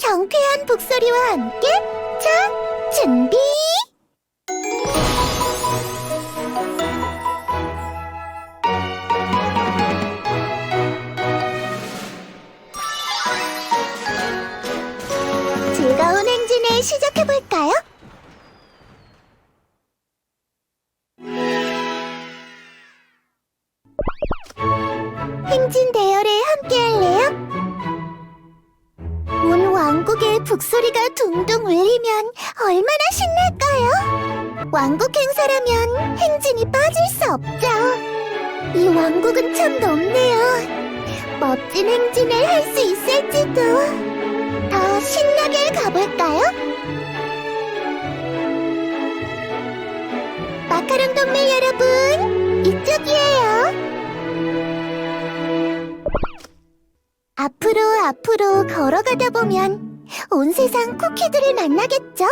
경쾌한 북소리와 함께 자, 준비! 즐거운 행진을 시작해볼까요? 행진 대열에 함께할래요? 온 왕국의 북소리가 둥둥 울리면 얼마나 신날까요? 왕국 행사라면 행진이 빠질 수 없죠. 이 왕국은 참 넓네요. 멋진 행진을 할 수 있을지도. 더 신나게 가볼까요? 마카롱 동맹 여러분, 이쪽이에요. 앞으로 앞으로 걸어가다 보면 온 세상 쿠키들을 만나겠죠?